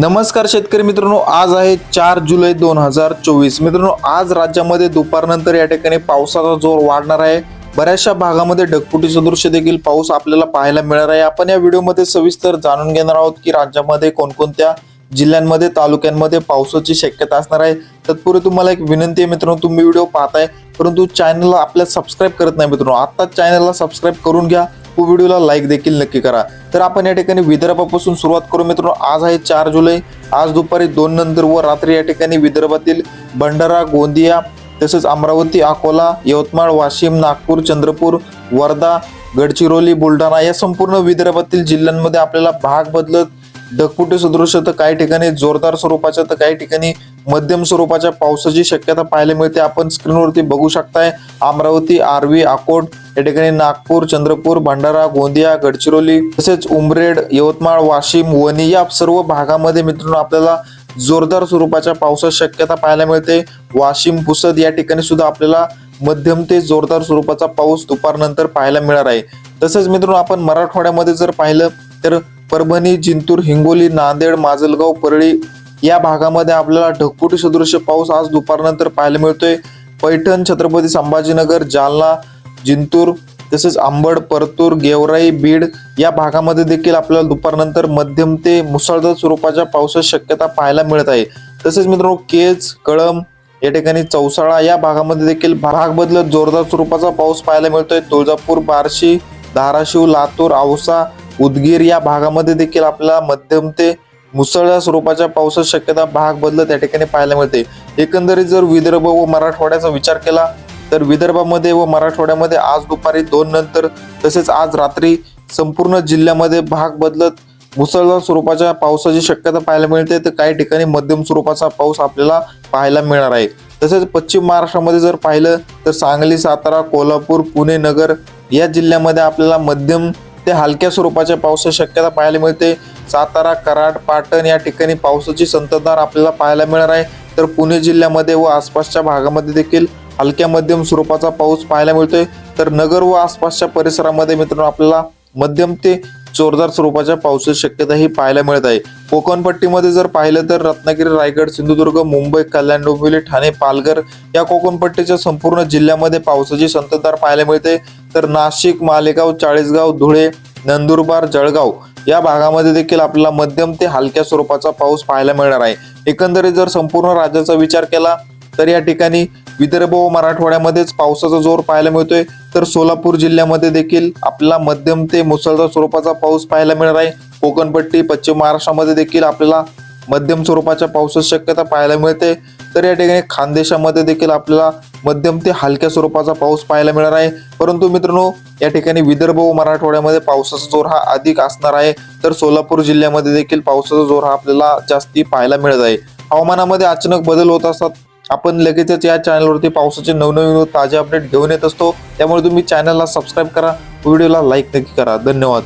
नमस्कार शेतकरी मित्रांनो आज आहे चार जुलै दोन हजार चोवीस. मित्रांनो आज राज्यामध्ये दुपारनंतर या ठिकाणी पावसाचा जोर वाढणार आहे. बऱ्याचशा भागामध्ये ढगफुटी दृश्य देखील पाऊस आपल्याला पाहायला मिळणार आहे. आपण या व्हिडिओमध्ये सविस्तर जाणून घेणार आहोत की राज्यामध्ये कोणकोणत्या जिल्ह्यांमध्ये तालुक्यांमध्ये पावसाची शक्यता असणार आहे. तत्पूर्वी तुम्हाला एक विनंती आहे मित्रांनो तुम्ही व्हिडिओ पाहताय परंतु चॅनलला आपल्या सबस्क्राईब करत नाही मित्रांनो. आत्ताच चॅनलला सबस्क्राईब करून घ्या. व व्हिडिओला लाईक देखील नक्की करा. तर आपण या ठिकाणी विदर्भापासून सुरुवात करू मित्रांनो. आज आहे चार जुलै. आज दुपारी दोन नंतर व रात्री या ठिकाणी विदर्भातील भंडारा गोंदिया तसेच अमरावती अकोला यवतमाळ वाशिम नागपूर चंद्रपूर वर्धा गडचिरोली बुलढाणा या संपूर्ण विदर्भातील जिल्ह्यांमध्ये आपल्याला भाग बदलत ढगफुटी सदृश तर काही ठिकाणी जोरदार स्वरूपाच्या तर काही ठिकाणी मध्यम स्वरूपाच्या पावसाची शक्यता पाहायला मिळते. आपण स्क्रीनवरती बघू शकताय. अमरावती आर्वी अकोट या ठिकाणी नागपूर चंद्रपूर भंडारा गोंदिया गडचिरोली तसेच उमरेड यवतमाळ वाशिम वणी या सर्व भागामध्ये मित्रांनो आपल्याला जोरदार स्वरूपाच्या पावसाची शक्यता पाहायला मिळते. वाशिम पुसद या ठिकाणी सुद्धा आपल्याला मध्यम ते जोरदार स्वरूपाचा पाऊस दुपारनंतर पाहायला मिळणार आहे. तसेच मित्रांनो आपण मराठवाड्यामध्ये जर पाहिलं तर परभणी जिंतूर हिंगोली नांदेड माजलगाव परळी या भागामध्ये आपल्याला ढगफुटी सदृश्य पाऊस आज दुपारनंतर पाहायला मिळतोय. पैठण छत्रपती संभाजीनगर जालना जिंतूर तसेच आंबड परतूर गेवराई बीड या भागामध्ये देखील आपल्याला दुपारनंतर मध्यम ते मुसळधार स्वरूपाच्या पावसाची शक्यता पाहायला मिळत आहे. तसेच मित्रांनो केज कळम या ठिकाणी चौसाळा या भागामध्ये देखील भाग बदलत जोरदार स्वरूपाचा पाऊस पाहायला मिळतोय. तुळजापूर बार्शी धाराशिव लातूर औसा उदगीर या भागामध्ये देखील आपल्याला मध्यम ते मुसळधार स्वरूपाच्या पावसाची शक्यता भाग बदलत या ठिकाणी पाहायला मिळते. एकंदरीत जर विदर्भ व मराठवाड्याचा विचार केला तर विदर्भामध्ये व मराठवाड्यामध्ये आज दुपारी दोन नंतर तसेच आज रात्री संपूर्ण जिल्ह्यामध्ये भाग बदलत मुसळधार स्वरूपाच्या पावसाची शक्यता पाहायला मिळते. तर काही ठिकाणी मध्यम स्वरूपाचा पाऊस आपल्याला पाहायला मिळणार आहे. तसेच पश्चिम महाराष्ट्रामध्ये जर पाहिलं तर सांगली सातारा कोल्हापूर पुणे नगर या जिल्ह्यामध्ये आपल्याला मध्यम ते हलक्या स्वरूपाच्या पावसाची शक्यता पाहायला मिळते. सातारा कराड पाटण या ठिकाणी पावसाची संततधार आपल्याला पाहायला मिळणार आहे. तर पुणे जिल्ह्यामध्ये व आसपासच्या भागामध्ये देखील हलक्या मध्यम स्वरूपाचा पाऊस पाहायला मिळतोय. तर नगर व आसपासच्या परिसरामध्ये मित्रांनो आपल्याला मध्यम ते जोरदार स्वरूपाच्या पावसाची शक्यता ही पाहायला मिळत आहे. कोकणपट्टीमध्ये जर पाहिलं तर रत्नागिरी रायगड सिंधुदुर्ग मुंबई कल्याण डोंबिवली ठाणे पालघर या कोकणपट्टीच्या संपूर्ण जिल्ह्यामध्ये पावसाची संततधार पाहायला मिळते. तर नाशिक मालेगाव चाळीसगाव धुळे नंदुरबार जळगाव या भागामध्ये देखील आपल्याला मध्यम ते हलक्या स्वरूपाचा पाऊस पाहायला मिळणार आहे. एकंदरीत जर संपूर्ण राज्याचा विचार केला तर या ठिकाणी विदर्भ व मराठवाड्यामध्येच पावसाचा जोर पाहायला मिळतोय. तर सोलापूर जिल्ह्यामध्ये देखील आपल्याला मध्यम ते मुसळधार स्वरूपाचा पाऊस पाहायला मिळणार आहे. कोकणपट्टी पश्चिम महाराष्ट्रामध्ये देखील आपल्याला मध्यम स्वरूपाच्या पावसाची शक्यता पाहायला मिळते. तर या ठिकाणी खानदेशामध्ये देखील आपल्याला मध्यम ते हलक्या स्वरूपाचा पाऊस पाहायला मिळणार आहे. परंतु मित्रांनो या ठिकाणी विदर्भ व मराठवाड्यामध्ये पावसाचा जोर हा अधिक असणार आहे. तर सोलापूर जिल्ह्यामध्ये देखील पावसाचा जोर हा आपल्याला जास्ती पाहायला मिळत आहे. हवामानामध्ये अचानक बदल होत असतात. आपण लगेचच या चॅनलवरती पावसाचे नवनवीन ताजे अपडेट घेऊन येत असतो. त्यामुळे तुम्ही चॅनलला सबस्क्राईब करा व्हिडिओला लाईक नक्की करा. धन्यवाद.